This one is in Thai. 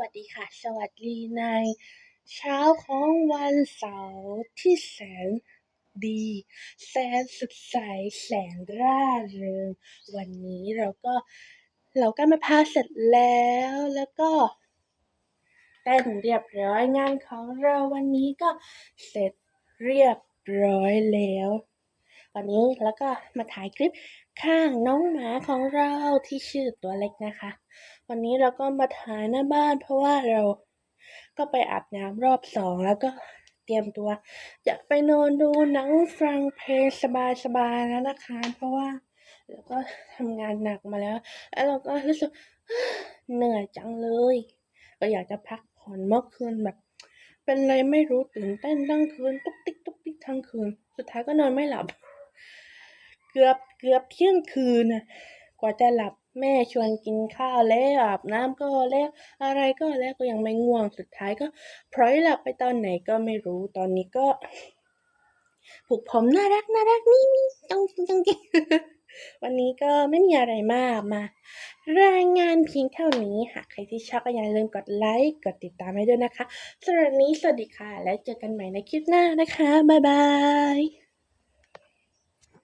วัสดีค่ะ สวัสดีในเช้าของวันเสาร์ที่แสนดี แสนสดใส แสนร่าเริง วันนี้เราก็เราก็มาพาเสร็จแล้วแล้วก็เต้นเรียบร้อยงานของเราวันนี้ก็เสร็จเรียบร้อยแล้ว วันนี้แล้วก็มาถ่ายคลิปข้างน้องหมาของเราที่ชื่อตัวเล็กนะคะ วันนี้เราก็มาถ่ายหน้าบ้าน เพราะว่าเราก็ไปอาบน้ำรอบสองแล้วก็เตรียมตัวจะไปนอนดูหนังฟังเพลงสบายๆแล้วนะคะ เพราะว่าเราก็ทำงานหนักมาแล้ว แล้วเราก็รู้สึกเหนื่อยจังเลย ก็อยากจะพักผ่อนเมื่อคืนแบบ เป็นอะไรไม่รู้ตื่นเต้นทั้งคืน ตุ๊กติ๊กตุ๊กติ๊กทั้งคืน สุดท้ายก็นอนไม่หลับ กือบเกือบเที่ยงคืนน่ะกว่าจะหลับแม่ชวนกินข้าวแล้วอาบน้ำก็แล้วอะไรก็แล้วก็ยังไม่ง่วงสุดท้ายก็พลอยหลับไปตอนไหนก็ไม่รู้ตอนนี้ก็ผูกผมน่ารักน่ารักนี่นี่จังจริงจังจริงวันนี้ก็ไม่มีอะไรมากมารายงานเพียงเท่านี้หากใครที่ชอบก็อย่าลืมกดไลค์กดติดตามให้ด้วยนะคะสำหรับวันนี้สวัสดีค่ะ แล้วเจอกันใหม่ในคลิปหน้านะคะ บ๊ายบาย